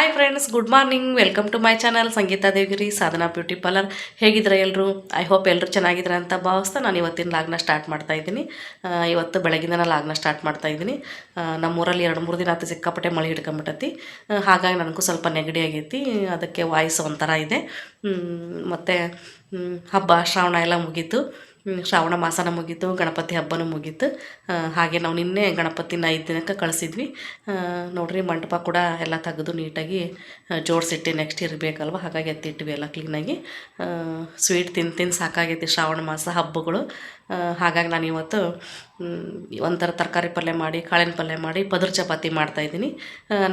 Hi friends good morning welcome to my channel Sangeeta Devagiri Sadhana beauty parlour ಹೇಗಿದ್ರೆ ಎಲ್ಲರೂ I hope ಎಲ್ಲರೂ ಚೆನ್ನಾಗಿದ್ರೆ ಅಂತ ಭಾವಿಸ್ತಾ ನಾನು ಇವತ್ತಿನ ಲಾಗ್ನ ಸ್ಟಾರ್ಟ್ ಮಾಡ್ತಾ ಇದ್ದೀನಿ. ಇವತ್ತು ಬೆಳಗಿಂದನೇ ಲಾಗ್ನ ಸ್ಟಾರ್ಟ್ ಮಾಡ್ತಾ ಇದ್ದೀನಿ. ನಮ್ಮೂರಲ್ಲಿ ಎರಡು ಮೂರು ದಿನ ಆತು ಸಿಕ್ಕಾಪಟ್ಟೆ ಮಳೆ ಹಿಡ್ಕೊಂಬಿಟ್ಟತಿ ಹಾಗಾಗಿ ನನಗೂ ಸ್ವಲ್ಪ ನೆಗಡಿ ಆಗೈತಿ. ಅದಕ್ಕೆ ವಾಯ್ಸ್ ಒಂಥರ ಇದೆ. ಮತ್ತು ಹಬ್ಬ, ಶ್ರಾವಣ ಎಲ್ಲ ಮುಗೀತು. ಶ್ರಾವಣ ಮಾಸನ ಮುಗೀತು, ಗಣಪತಿ ಹಬ್ಬನೂ ಮುಗೀತು. ಹಾಗೆ ನಾವು ನಿನ್ನೆ ಗಣಪತಿನ ಐದು ದಿನಕ್ಕೆ ಕಳಿಸಿದ್ವಿ. ನೋಡ್ರಿ ಮಂಟಪ ಕೂಡ ಎಲ್ಲ ತೆಗೆದು ನೀಟಾಗಿ ಜೋಡಿಸಿಟ್ಟು ನೆಕ್ಸ್ಟ್ ಇರಬೇಕಲ್ವ? ಹಾಗಾಗಿ ಎತ್ತಿಟ್ವಿ ಎಲ್ಲ ಕ್ಲೀನಾಗಿ ಸ್ವೀಟ್ ತಿಂದು ತಿಂದು ಸಾಕಾಗೈತಿ ಶ್ರಾವಣ ಮಾಸ ಹಬ್ಬಗಳು. ಹಾಗಾಗಿ ನಾನು ಇವತ್ತು ಒಂಥರ ತರಕಾರಿ ಪಲ್ಯ ಮಾಡಿ, ಕಾಳಿನ ಪಲ್ಯ ಮಾಡಿ ಪದರ್ ಚಪಾತಿ ಮಾಡ್ತಾ ಇದ್ದೀನಿ.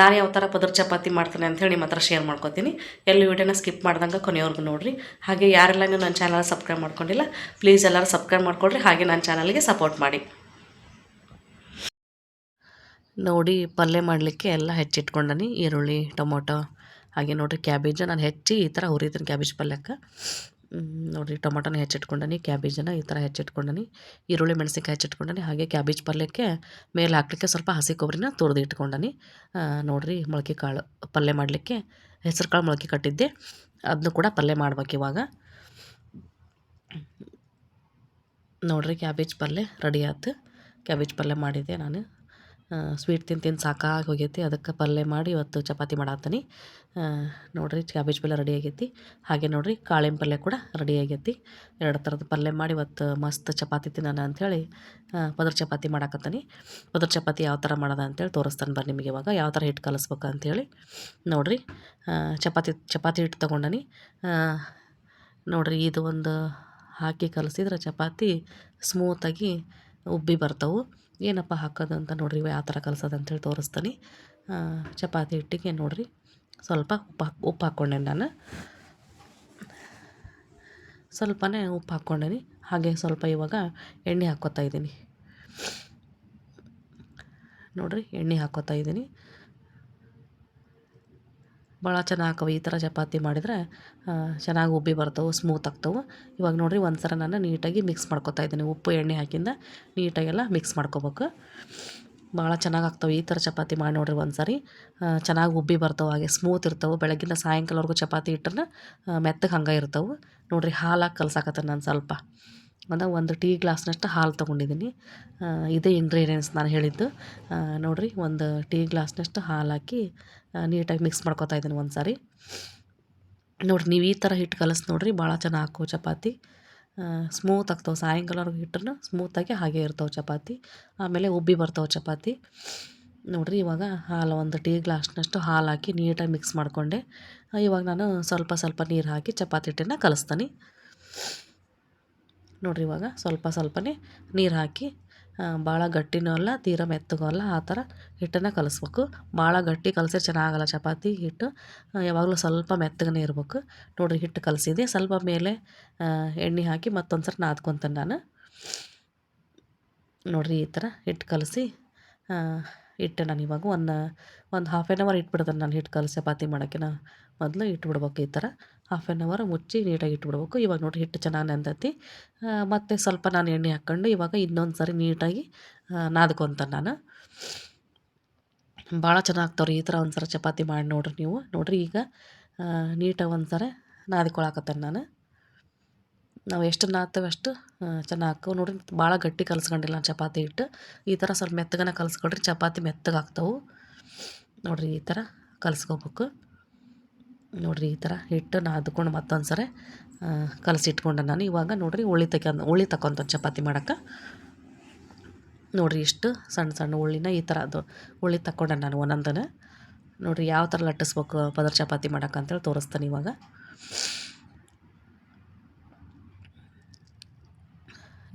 ನಾನು ಯಾವ ಥರ ಪದರ್ ಚಪಾತಿ ಮಾಡ್ತೇನೆ ಅಂಥೇಳಿ ನಿಮ್ಮ ಹತ್ರ ಶೇರ್ ಮಾಡ್ಕೋತೀನಿ. ಎಲ್ಲಿ ವಿಡಿಯೋನ ಸ್ಕಿಪ್ ಮಾಡ್ದಂಗೆ ಕೊನೆಯವ್ರಿಗೂ ನೋಡಿರಿ. ಹಾಗೆ ಯಾರೆಲ್ಲ ನನ್ನ ಚಾನಲ್ ಸಬ್ಸ್ಕ್ರೈಬ್ ಮಾಡ್ಕೊಂಡಿಲ್ಲ ಪ್ಲೀಸ್ ಎಲ್ಲರೂ ಸಬ್ಸ್ಕ್ರೈಬ್ ಮಾಡ್ಕೊಳ್ರಿ ಹಾಗೆ ನನ್ನ ಚಾನಲ್ಗೆ ಸಪೋರ್ಟ್ ಮಾಡಿ. ನೋಡಿ, ಪಲ್ಯ ಮಾಡಲಿಕ್ಕೆ ಎಲ್ಲ ಹೆಚ್ಚಿಟ್ಕೊಂಡನಿ, ಈರುಳ್ಳಿ, ಟೊಮೊಟೊ, ಹಾಗೆ ನೋಡಿರಿ ಕ್ಯಾಬೇಜ್ ನಾನು ಹೆಚ್ಚಿ ಈ ಥರ ಹುರಿತೀನಿ ಕ್ಯಾಬೇಜ್ ಪಲ್ಯಕ್ಕೆ. ನೋಡಿರಿ ಟೊಮೊಟೊನ ಹೆಚ್ಚಿಟ್ಕೊಂಡನಿ ಕ್ಯಾಬೇಜನ್ನು ಈ ಥರ ಹೆಚ್ಚಿಟ್ಕೊಂಡನಿ, ಈರುಳ್ಳಿ, ಮೆಣಸಿನ್ಕಾಯಿ ಹೆಚ್ಚಿಟ್ಕೊಂಡನಿ, ಹಾಗೆ ಕ್ಯಾಬೇಜ್ ಪಲ್ಯಕ್ಕೆ ಮೇಲೆ ಹಾಕ್ಲಿಕ್ಕೆ ಸ್ವಲ್ಪ ಹಸಿ ಕೊಬ್ಬರಿನ ತುರಿದು ಇಟ್ಕೊಂಡನಿ. ನೋಡಿರಿ ಮೊಳಕೆ ಕಾಳು ಪಲ್ಯ ಮಾಡಲಿಕ್ಕೆ, ಹೆಸರು ಕಾಳು ಮೊಳಕೆ ಕಟ್ಟಿದ್ದೆ ಅದನ್ನು ಕೂಡ ಪಲ್ಯ ಮಾಡ್ಬೇಕು ಇವಾಗ. ನೋಡಿರಿ ಕ್ಯಾಬೇಜ್ ಪಲ್ಯ ರೆಡಿ ಆಯ್ತು. ಕ್ಯಾಬೇಜ್ ಪಲ್ಯ ಮಾಡಿದ್ದೆ ನಾನು. ಸ್ವೀಟ್ ತಿಂದು ತಿಂದು ಸಾಕಾಗಿ ಹೋಗೈತಿ. ಅದಕ್ಕೆ ಪಲ್ಯ ಮಾಡಿ ಇವತ್ತು ಚಪಾತಿ ಮಾಡತ್ತೀನಿ. ನೋಡಿರಿ ಕ್ಯಾಬೇಜ್ ಪಲ್ಯ ರೆಡಿ ಆಗೈತಿ. ಹಾಗೆ ನೋಡಿರಿ ಕಾಳಿನ ಪಲ್ಯ ಕೂಡ ರೆಡಿ ಆಗೈತಿ. ಎರಡು ಥರದ ಪಲ್ಯ ಮಾಡಿ ಇವತ್ತು ಮಸ್ತ್ ಚಪಾತಿ ತಿನ್ನೋಣ ಅಂಥೇಳಿ ಪದರ ಚಪಾತಿ ಮಾಡಾಕತ್ತೀನಿ. ಪದರ ಚಪಾತಿ ಯಾವ ಥರ ಮಾಡೋದ ಅಂತೇಳಿ ತೋರಿಸ್ತಾನೆ ಬರ್ರಿ ನಿಮಗೆ ಇವಾಗ. ಯಾವ ಥರ ಹಿಟ್ಟು ಕಲಿಸ್ಬೇಕು ಅಂಥೇಳಿ ನೋಡಿರಿ. ಚಪಾತಿ ಚಪಾತಿ ಹಿಟ್ಟು ತೊಗೊಂಡನಿ. ನೋಡಿರಿ, ಇದು ಒಂದು ಹಾಕಿ ಕಲಸಿದ್ರೆ ಚಪಾತಿ ಸ್ಮೂತಾಗಿ ಉಬ್ಬಿ ಬರ್ತವೆ. ಏನಪ್ಪ ಹಾಕೋದು ಅಂತ ನೋಡ್ರಿ ಯಾವ ಥರ ಕಲಸೋದು ಅಂತೇಳಿ ತೋರಿಸ್ತೀನಿ. ಚಪಾತಿ ಹಿಟ್ಟಿಗೆ ನೋಡಿರಿ, ಸ್ವಲ್ಪ ಉಪ್ಪು ಹಾಕ್, ಉಪ್ಪು ಹಾಕ್ಕೊಂಡೆ ನಾನು. ಸ್ವಲ್ಪನೇ ಉಪ್ಪು ಹಾಕ್ಕೊಂಡೇನಿ ಹಾಗೆ ಸ್ವಲ್ಪ ಇವಾಗ ಎಣ್ಣೆ ಹಾಕ್ಕೋತಾ ಇದ್ದೀನಿ. ನೋಡಿರಿ, ಎಣ್ಣೆ ಹಾಕ್ಕೊತಾ ಇದ್ದೀನಿ. ಭಾಳ ಚೆನ್ನಾಗಿ ಆಕವು ಈ ಥರ ಚಪಾತಿ ಮಾಡಿದರೆ ಚೆನ್ನಾಗಿ ಉಬ್ಬಿ ಬರ್ತವೆ ಸ್ಮೂತ್ ಆಗ್ತವೆ. ಇವಾಗ ನೋಡಿರಿ ಒಂದು ಸಲ ನಾನು ನೀಟಾಗಿ ಮಿಕ್ಸ್ ಮಾಡ್ಕೊತಾ ಇದ್ದೀನಿ. ಉಪ್ಪು, ಎಣ್ಣೆ ಹಾಕಿಂದ ನೀಟಾಗೆಲ್ಲ ಮಿಕ್ಸ್ ಮಾಡ್ಕೋಬೇಕು. ಭಾಳ ಚೆನ್ನಾಗಿ ಆಗ್ತವೆ ಈ ಥರ ಚಪಾತಿ ಮಾಡಿ ನೋಡಿರಿ ಒಂದು ಸಾರಿ ಚೆನ್ನಾಗಿ ಉಬ್ಬಿ ಬರ್ತವೆ, ಹಾಗೆ ಸ್ಮೂತ್ ಇರ್ತವೆ. ಬೆಳಗಿನ ಸಾಯಂಕಾಲವರೆಗೂ ಚಪಾತಿ ಇಟ್ಟರೆ ಮೆತ್ತಗೆ ಹಂಗೆ ಇರ್ತವೆ. ನೋಡಿರಿ ಹಾಲಾಗಿ ಕಲ್ಸಾಕತ್ತೆ ನಾನು ಸ್ವಲ್ಪ. ಅಂದ್ರೆ ಒಂದು ಟೀ ಗ್ಲಾಸ್ನಷ್ಟು ಹಾಲು ತೊಗೊಂಡಿದ್ದೀನಿ. ಇದೇ ಇಂಗ್ರೀಡಿಯೆಂಟ್ಸ್ ನಾನು ಹೇಳಿದ್ದು. ನೋಡಿರಿ, ಒಂದು ಟೀ ಗ್ಲಾಸ್ನಷ್ಟು ಹಾಲು ಹಾಕಿ ನೀಟಾಗಿ ಮಿಕ್ಸ್ ಮಾಡ್ಕೊತಾ ಇದ್ದೀನಿ ಒಂದು ಸಾರಿ ನೋಡಿರಿ, ನೀವು ಈ ಥರ ಹಿಟ್ಟು ಕಲಸಿ ನೋಡಿರಿ, ಭಾಳ ಚೆನ್ನಾಗಿ ಚಪಾತಿ. ಸ್ಮೂತ್ ಆಗ್ತಾವೆ. ಸಾಯಂಕಾಲವರೆಗೂ ಹಿಟ್ಟನ್ನು ಸ್ಮೂತಾಗಿ ಹಾಗೆ ಇರ್ತಾವೆ ಚಪಾತಿ. ಆಮೇಲೆ ಉಬ್ಬಿ ಬರ್ತಾವೆ ಚಪಾತಿ. ನೋಡಿರಿ, ಇವಾಗ ಹಾಲು, ಒಂದು ಟೀ ಗ್ಲಾಸ್ನಷ್ಟು ಹಾಲು ಹಾಕಿ ನೀಟಾಗಿ ಮಿಕ್ಸ್ ಮಾಡಿಕೊಂಡೆ. ಇವಾಗ ನಾನು ಸ್ವಲ್ಪ ಸ್ವಲ್ಪ ನೀರು ಹಾಕಿ ಚಪಾತಿ ಹಿಟ್ಟನ್ನು ಕಲಿಸ್ತೀನಿ. ನೋಡಿರಿ ಇವಾಗ ಸ್ವಲ್ಪ ಸ್ವಲ್ಪನೇ ನೀರು ಹಾಕಿ ಭಾಳ ಗಟ್ಟಿನೂ ಅಲ್ಲ, ತೀರ ಮೆತ್ತಗೂ ಅಲ್ಲ, ಆ ಥರ ಹಿಟ್ಟನ್ನು ಕಲಿಸ್ಬೇಕು. ಭಾಳ ಗಟ್ಟಿ ಕಲಸಿದ್ರೆ ಚೆನ್ನಾಗಲ್ಲ ಚಪಾತಿ ಹಿಟ್ಟು. ಯಾವಾಗಲೂ ಸ್ವಲ್ಪ ಮೆತ್ತಗನೇ ಇರಬೇಕು. ನೋಡಿರಿ ಹಿಟ್ಟು ಕಲಸಿದೆ. ಸ್ವಲ್ಪ ಮೇಲೆ ಎಣ್ಣೆ ಹಾಕಿ ಮತ್ತೊಂದು ಸರಿ ನಾದ್ಕೊತೀನಿ ನಾನು. ನೋಡಿರಿ ಈ ಥರ ಹಿಟ್ಟು ಕಲಸಿ ಇಟ್ಟೆ ನಾನು ಇವಾಗ ಒಂದು ಒಂದು ಹಾಫ್ ಆ್ಯನ್ ಅವರ್ ಇಟ್ಬಿಡ್ತೇನೆ ನಾನು ಹಿಟ್ಟು ಕಲಸಿ ಚಪಾತಿ ಮಾಡೋಕ್ಕಿನ. ಮೊದಲು ಇಟ್ಬಿಡ್ಬೇಕು ಈ ಥರ. ಹಾಫ್ ಆ್ಯನ್ ಅವರ್ ಮುಚ್ಚಿ ನೀಟಾಗಿ ಇಟ್ಬಿಡ್ಬೇಕು. ಇವಾಗ ನೋಡಿ ಹಿಟ್ಟು ಚೆನ್ನಾಗಿ ನೆಂದೈತಿ. ಮತ್ತು ಸ್ವಲ್ಪ ನಾನು ಎಣ್ಣೆ ಹಾಕ್ಕೊಂಡು ಇವಾಗ ಇನ್ನೊಂದು ಸಾರಿ ನೀಟಾಗಿ ನಾದ್ಕೊತಾನೆ ನಾನು. ಭಾಳ ಚೆನ್ನಾಗ್ತವ್ರಿ ಈ ಥರ ಒಂದು ಸಲ ಚಪಾತಿ ಮಾಡಿ ನೋಡ್ರಿ ನೀವು. ನೋಡಿರಿ ಈಗ ನೀಟಾಗಿ ಒಂದು ಸಲ ನಾದ್ಕೊಳಕತ್ತೇನೆ ನಾನು. ನಾವು ಎಷ್ಟು ನಾದ್ತೇವೆ ಅಷ್ಟು ಚೆನ್ನಾಗಿ ಹಾಕ್ತೇವೆ. ನೋಡಿರಿ, ಭಾಳ ಗಟ್ಟಿ ಕಲಸ್ಕೊಂಡಿಲ್ಲ ಚಪಾತಿ ಹಿಟ್ಟು. ಈ ಥರ ಸ್ವಲ್ಪ ಮೆತ್ತಗನ ಕಲ್ಸ್ಕೊಳ್ರಿ ಚಪಾತಿ ಮೆತ್ತಗೆ ಆಗ್ತಾವೆ. ನೋಡಿರಿ, ಈ ಥರ ಕಲಸ್ಕೋಬೇಕು. ನೋಡಿರಿ, ಈ ಥರ ಹಿಟ್ಟು ನಾದ್ಕೊಂಡು ಮತ್ತೊಂದು ಸರಿ ಕಲಸಿಟ್ಕೊಂಡೆ ನಾನು. ಇವಾಗ ನೋಡಿರಿ ಉಳ್ಳಿ ತಗೊಂಡು ಉಳ್ಳಿ ತಗೊಂತ ಚಪಾತಿ ಮಾಡೋಕ್ಕೆ ನೋಡಿರಿ, ಇಷ್ಟು ಸಣ್ಣ ಸಣ್ಣ ಉಳ್ಳಿನ ಈ ಥರ ಅದು ಉಳ್ಳಿ ತಗೊಂಡೆ ನಾನು ಒಂದೊಂದನ್ನು ನೋಡಿರಿ, ಯಾವ ಥರ ಲಟ್ಟಿಸ್ಬೇಕು ಪದರ್ ಚಪಾತಿ ಮಾಡೋಕ್ಕಂತೇಳಿ ತೋರಿಸ್ತಾನೆ ಇವಾಗ.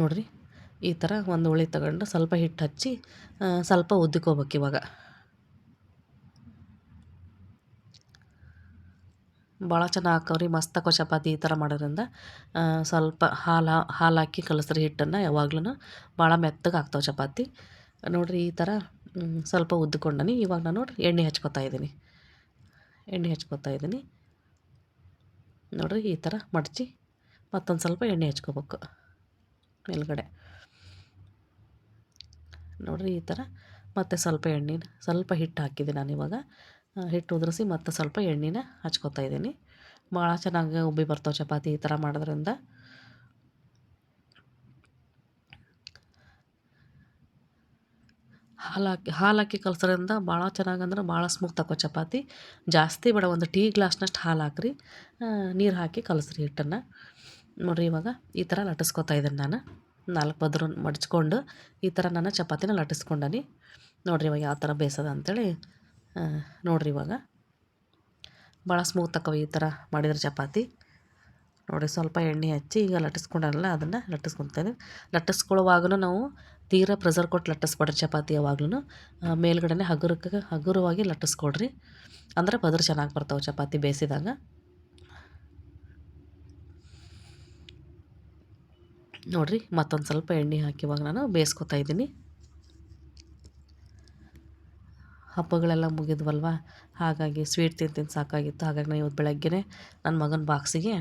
ನೋಡಿರಿ, ಈ ಥರ ಒಂದು ಉಳಿ ತಗೊಂಡು ಸ್ವಲ್ಪ ಹಿಟ್ಟು ಹಚ್ಚಿ ಸ್ವಲ್ಪ ಉದ್ದಿಕೋಬೇಕು ಇವಾಗ. ಭಾಳ ಚೆನ್ನಾಗಿ ಹಾಕವ್ರಿ, ಮಸ್ತ್ ಚಪಾತಿ ಈ ಥರ ಮಾಡೋದ್ರಿಂದ. ಸ್ವಲ್ಪ ಹಾಲು ಹಾಲು ಹಾಕಿ ಕಲಸ್ರಿ ಹಿಟ್ಟನ್ನು ಯಾವಾಗ್ಲೂ ಭಾಳ ಮೆತ್ತಗೆ ಆಗ್ತಾವೆ ಚಪಾತಿ. ನೋಡಿರಿ, ಈ ಥರ ಸ್ವಲ್ಪ ಉದ್ದುಕೊಂಡನಿ. ಇವಾಗ ನಾನು ನೋಡಿರಿ, ಎಣ್ಣೆ ಹಚ್ಕೊತಾ ಇದ್ದೀನಿ. ಎಣ್ಣೆ ಹಚ್ಕೊತಾ ಇದ್ದೀನಿ. ನೋಡಿರಿ, ಈ ಥರ ಮಡಚಿ ಮತ್ತೊಂದು ಸ್ವಲ್ಪ ಎಣ್ಣೆ ಹಚ್ಕೋಬೇಕು. ಮೇಲ್ಗಡೆ. ನೋಡಿರಿ ಈ ಥರ ಮತ್ತು ಸ್ವಲ್ಪ ಎಣ್ಣೆನ, ಸ್ವಲ್ಪ ಹಿಟ್ಟು ಹಾಕಿದೆ ನಾನು ಇವಾಗ. ಹಿಟ್ಟು ಉದುರಿಸಿ ಮತ್ತು ಸ್ವಲ್ಪ ಎಣ್ಣೆನ ಹಚ್ಕೊತಾ ಇದ್ದೀನಿ. ಭಾಳ ಚೆನ್ನಾಗಿ ಉಬ್ಬಿ ಬರ್ತಾವೆ ಚಪಾತಿ ಈ ಥರ ಮಾಡೋದ್ರಿಂದ. ಹಾಲು ಹಾಕಿ ಹಾಲು ಹಾಕಿ ಕಲ್ಸೋದ್ರಿಂದ ಭಾಳ ಚೆನ್ನಾಗಿ ಅಂದ್ರೆ ಭಾಳ ಸ್ಮೂತ್ ಆಕೋ ಚಪಾತಿ. ಜಾಸ್ತಿ ಬೇಡ, ಒಂದು ಟೀ ಗ್ಲಾಸ್ನಷ್ಟು ಹಾಲು ಹಾಕ್ರಿ. ನೀರು ಹಾಕಿ ಕಲಸ್ರಿ ಹಿಟ್ಟನ್ನು. ನೋಡಿರಿ ಇವಾಗ ಈ ಥರ ಲಟ್ಟಿಸ್ಕೊತಾ ಇದ್ದೀನಿ ನಾನು. ನಾಲ್ಕು ಬದ್ರು ಮಡ್ಚ್ಕೊಂಡು ಈ ಥರ ನಾನು ಚಪಾತಿನ ಲಟ್ಟಿಸ್ಕೊಂಡನಿ. ನೋಡಿರಿ ಇವಾಗ ಯಾವ ಥರ ಬೇಸದ ಅಂಥೇಳಿ ನೋಡಿರಿ ಇವಾಗ. ಭಾಳ ಸ್ಮೂತ್ ತಕ್ಕವ ಈ ಥರ ಮಾಡಿದ್ರೆ ಚಪಾತಿ. ನೋಡಿ ಸ್ವಲ್ಪ ಎಣ್ಣೆ ಹಚ್ಚಿ ಈಗ ಲಟ್ಟಿಸ್ಕೊಂಡಲ್ಲ ಅದನ್ನು ಲಟ್ಟಿಸ್ಕೊತೇನೆ ಲಟ್ಟಿಸ್ಕೊಳ್ಳುವಾಗಲೂ ನಾವು ತೀರಾ ಪ್ರೆಸರ್ ಕೊಟ್ಟು ಲಟ್ಟಿಸ್ಬೇಡ್ರಿ ಚಪಾತಿ ಯಾವಾಗ್ಲೂ ಮೇಲ್ಗಡೆ ಹಗುರಕ್ಕೆ ಹಗುರವಾಗಿ ಲಟ್ಟಿಸ್ಕೊಡ್ರಿ. ಅಂದ್ರೆ ಪದರು ಚೆನ್ನಾಗಿ ಬರ್ತಾವೆ ಚಪಾತಿ ಬೇಯಿಸಿದಾಗ ನೋಡಿರಿ, ಮತ್ತೊಂದು ಸ್ವಲ್ಪ ಎಣ್ಣೆ ಹಾಕಿವಾಗ ನಾನು ಬೇಯಿಸ್ಕೊತಾ ಇದ್ದೀನಿ. ಹಬ್ಬಗಳೆಲ್ಲ ಮುಗಿದ್ವಲ್ವ? ಹಾಗಾಗಿ ಸ್ವೀಟ್ ತಿಂದು ತಿಂದು ಸಾಕಾಗಿತ್ತು. ಹಾಗಾಗಿ ನಾನು ಇವತ್ತು ಬೆಳಗ್ಗೆ ನನ್ನ ಮಗನ ಬಾಕ್ಸಿಗೆ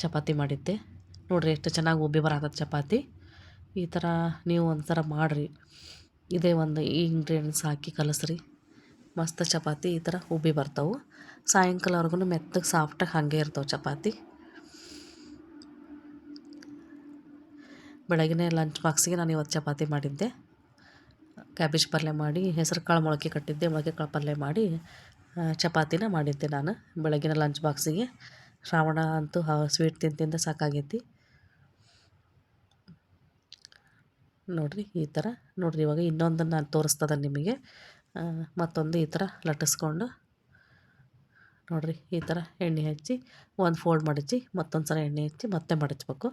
ಚಪಾತಿ ಮಾಡಿದ್ದೆ. ನೋಡಿರಿ, ಎಷ್ಟು ಚೆನ್ನಾಗಿ ಉಬ್ಬಿ ಬರತ್ತದ ಚಪಾತಿ. ಈ ಥರ ನೀವು ಒಂಥರ ಮಾಡಿರಿ. ಇದೇ ಒಂದು ಈ ಇಂಗ್ರೀಡಿಯೆಂಟ್ಸ್ ಹಾಕಿ ಕಲಸ್ರಿ. ಮಸ್ತ್ ಚಪಾತಿ ಈ ಥರ ಉಬ್ಬಿ ಬರ್ತಾವೆ. ಸಾಯಂಕಾಲವರೆಗೂ ಮೆತ್ತಗೆ ಸಾಫ್ಟಾಗಿ ಹಾಗೆ ಇರ್ತಾವೆ ಚಪಾತಿ. ಬೆಳಗಿನ ಲಂಚ್ ಬಾಕ್ಸಿಗೆ ನಾನು ಇವತ್ತು ಚಪಾತಿ ಮಾಡಿದ್ದೆ. ಕ್ಯಾಬೇಜ್ ಪಲ್ಯ ಮಾಡಿ, ಹೆಸರು ಕಾಳು ಮೊಳಕೆ ಕಟ್ಟಿದ್ದೆ, ಮೊಳಕೆ ಕಾಳು ಪಲ್ಯ ಮಾಡಿ ಚಪಾತಿನ ಮಾಡಿದ್ದೆ ನಾನು ಬೆಳಗಿನ ಲಂಚ್ ಬಾಕ್ಸಿಗೆ ಶ್ರಾವಣ ಅಂತೂ ಸ್ವೀಟ್ ತಿಂತಿಂದ ತಿಂದು ಸಾಕಾಗೈತಿ. ನೋಡಿರಿ ಈ ಥರ. ನೋಡಿರಿ ಇವಾಗ ಇನ್ನೊಂದನ್ನು ನಾನು ತೋರಿಸ್ತದ ನಿಮಗೆ. ಮತ್ತೊಂದು ಈ ಥರ ಲಟ್ಟಿಸ್ಕೊಂಡು. ನೋಡಿರಿ ಈ ಥರ ಎಣ್ಣೆ ಹಚ್ಚಿ, ಒಂದು ಫೋಲ್ಡ್ ಮಡಚಿ ಮತ್ತೊಂದು ಸಲ ಎಣ್ಣೆ ಹಚ್ಚಿ ಮತ್ತೆ ಮಡಚ್ಬೇಕು.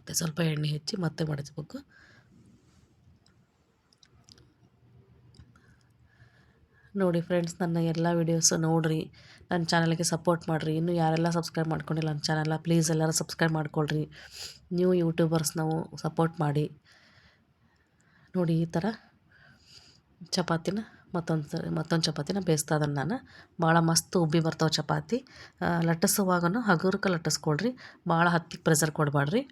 ಮತ್ತು ಸ್ವಲ್ಪ ಎಣ್ಣೆ ಹಚ್ಚಿ ಮತ್ತೆ ಮಡಚ್ಬೇಕು. ನೋಡಿ ಫ್ರೆಂಡ್ಸ್ ನನ್ನ ಎಲ್ಲ ವೀಡಿಯೋಸು ನೋಡಿರಿ, ನನ್ನ ಚಾನಲ್ಗೆ ಸಪೋರ್ಟ್ ಮಾಡಿರಿ. ಇನ್ನೂ ಯಾರೆಲ್ಲ ಸಬ್ಸ್ಕ್ರೈಬ್ ಮಾಡ್ಕೊಂಡಿಲ್ಲ ನನ್ನ ಚಾನಲ್ಲ ಪ್ಲೀಸ್ ಎಲ್ಲರೂ ಸಬ್ಸ್ಕ್ರೈಬ್ ಮಾಡ್ಕೊಳ್ರಿ. ನ್ಯೂ ಯೂಟ್ಯೂಬರ್ಸ್ ನಾವು ಸಪೋರ್ಟ್ ಮಾಡಿ. ನೋಡಿ ಈ ಥರ ಚಪಾತಿನ. ಮತ್ತೊಂದು ಮತ್ತೊಂದು ಚಪಾತಿನ ಬೇಯಿಸ್ತಾ ಅದನ್ನು ನಾನು. ಭಾಳ ಮಸ್ತ್ ಉಬ್ಬಿ ಬರ್ತಾವೆ ಚಪಾತಿ. ಲಟ್ಟಿಸುವಾಗನು ಹಗುರಕ್ಕೆ ಲಟ್ಟಿಸ್ಕೊಳ್ರಿ. ಭಾಳ ಹತ್ತಿಗೆ ಪ್ರೆಸರ್ ಕೊಡಬೇಡ್ರಿ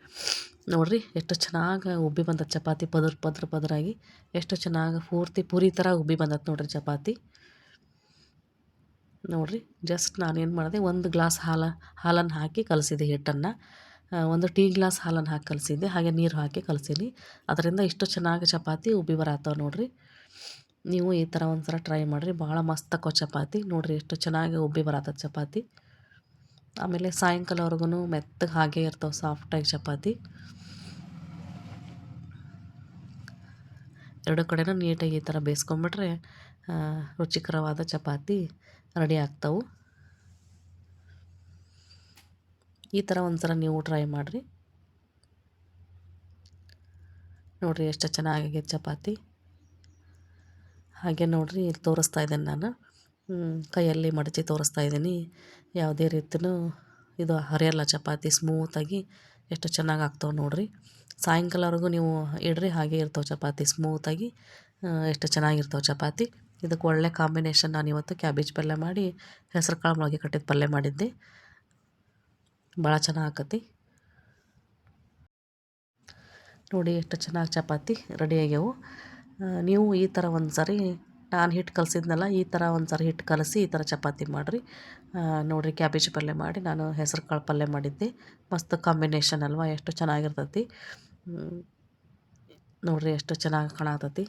ನೋಡಿರಿ, ಎಷ್ಟು ಚೆನ್ನಾಗಿ ಉಬ್ಬಿ ಬಂದದ ಚಪಾತಿ, ಪದ್ರ ಪದ್ರ, ಪದರಾಗಿ ಎಷ್ಟು ಚೆನ್ನಾಗಿ ಪೂರ್ತಿ ಪೂರಿ ಥರ ಉಬ್ಬಿ ಬಂದದ ನೋಡ್ರಿ ಚಪಾತಿ. ನೋಡಿರಿ, ಜಸ್ಟ್ ನಾನೇನು ಮಾಡಿದೆ, ಒಂದು ಗ್ಲಾಸ್ ಹಾಲ ಹಾಲನ್ನು ಹಾಕಿ ಕಲಸಿದೆ ಹಿಟ್ಟನ್ನು. ಒಂದು ಟೀ ಗ್ಲಾಸ್ ಹಾಲನ್ನು ಹಾಕಿ ಕಲಸಿದ್ದೆ, ಹಾಗೆ ನೀರು ಹಾಕಿ ಕಲಸೀನಿ. ಅದರಿಂದ ಇಷ್ಟು ಚೆನ್ನಾಗಿ ಚಪಾತಿ ಉಬ್ಬಿ ಬರತ್ತವೆ ನೋಡಿರಿ. ನೀವು ಈ ಥರ ಒಂದು ಸಲ ಟ್ರೈ ಮಾಡಿರಿ. ಭಾಳ ಮಸ್ತ್ ಚಪಾತಿ. ನೋಡಿರಿ ಎಷ್ಟು ಚೆನ್ನಾಗಿ ಉಬ್ಬಿ ಬರತ್ತೆ ಚಪಾತಿ. ಆಮೇಲೆ ಸಾಯಂಕಾಲವರೆಗೂ ಮೆತ್ತಗೆ ಹಾಗೆ ಇರ್ತಾವೆ ಸಾಫ್ಟಾಗಿ ಚಪಾತಿ. ಎರಡು ಕಡೆನೂ ನೀಟಾಗಿ ಈ ಥರ ಬೇಯಿಸ್ಕೊಂಬಿಟ್ರೆ ರುಚಿಕರವಾದ ಚಪಾತಿ ರೆಡಿ ಆಗ್ತಾವೆ. ಈ ಥರ ಒಂದು ಸಲ ನೀವು ಟ್ರೈ ಮಾಡಿರಿ. ನೋಡಿರಿ ಎಷ್ಟು ಚೆನ್ನಾಗಿದೆ ಚಪಾತಿ. ಹಾಗೆ ನೋಡಿರಿ ಇಲ್ಲಿ ತೋರಿಸ್ತಾ ಇದ್ದೇನೆ ನಾನು. ಕೈಯಲ್ಲಿ ಮಡಚಿ ತೋರಿಸ್ತಾ ಇದ್ದೀನಿ. ಯಾವುದೇ ರೀತಿಯೂ ಇದು ಹರಿಯಲ್ಲ, ಚಪಾತಿ ಸ್ಮೂತಾಗಿ ಎಷ್ಟು ಚೆನ್ನಾಗಿ ಆಗ್ತಾವೆ ನೋಡಿರಿ. ಸಾಯಂಕಾಲವರೆಗೂ ನೀವು ಇಡ್ರಿ, ಹಾಗೆ ಇರ್ತಾವೆ ಚಪಾತಿ ಸ್ಮೂತಾಗಿ ಎಷ್ಟು ಚೆನ್ನಾಗಿರ್ತಾವೆ ಚಪಾತಿ. ಇದಕ್ಕೆ ಒಳ್ಳೆ ಕಾಂಬಿನೇಷನ್ ನಾನು ಇವತ್ತು ಕ್ಯಾಬೇಜ್ ಪಲ್ಯ ಮಾಡಿ ಹೆಸರು ಕಾಳು ಮೊಳಗೆ ಕಟ್ಟಿದ ಪಲ್ಯ ಮಾಡಿದ್ದೆ. ಭಾಳ ಚೆನ್ನಾಗಿ ಆಕತಿ. ನೋಡಿ, ಎಷ್ಟು ಚೆನ್ನಾಗಿ ಚಪಾತಿ ರೆಡಿ ಆಗ್ಯಾವು. ನೀವು ಈ ಥರ ಒಂದು ಸಾರಿ ನಾನು ಹಿಟ್ಟು ಕಲಸಿದ್ನಲ್ಲ, ಈ ಥರ ಒಂದು ಸಾರಿ ಹಿಟ್ಟು ಕಲಸಿ ಈ ಥರ ಚಪಾತಿ ಮಾಡಿರಿ. ನೋಡಿರಿ ಕ್ಯಾಬೇಜ್ ಪಲ್ಯ ಮಾಡಿ ನಾನು ಹೆಸರು ಕಾಳು ಪಲ್ಯ ಮಾಡಿದ್ದೆ. ಮಸ್ತ್ ಕಾಂಬಿನೇಷನ್ ಅಲ್ವಾ, ಎಷ್ಟು ಚೆನ್ನಾಗಿರ್ತೈತಿ. ನೋಡಿರಿ ಎಷ್ಟು ಚೆನ್ನಾಗಿ ಕಾಣತೈತಿ.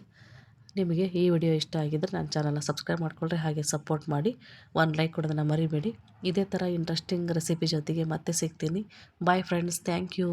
ನಿಮಗೆ ಈ ವಿಡಿಯೋ ಇಷ್ಟ ಆಗಿದ್ರೆ ನನ್ನ ಚಾನಲ್ನ ಸಬ್ಸ್ಕ್ರೈಬ್ ಮಾಡ್ಕೊಳ್ರಿ, ಹಾಗೆ ಸಪೋರ್ಟ್ ಮಾಡಿ. ಒಂದು ಲೈಕ್ ಕೊಡೋದನ್ನು ಮರಿಬೇಡಿ. ಇದೇ ಥರ ಇಂಟ್ರೆಸ್ಟಿಂಗ್ ರೆಸಿಪಿ ಜೊತೆಗೆ ಮತ್ತೆ ಸಿಗ್ತೀನಿ. Bye friends thank you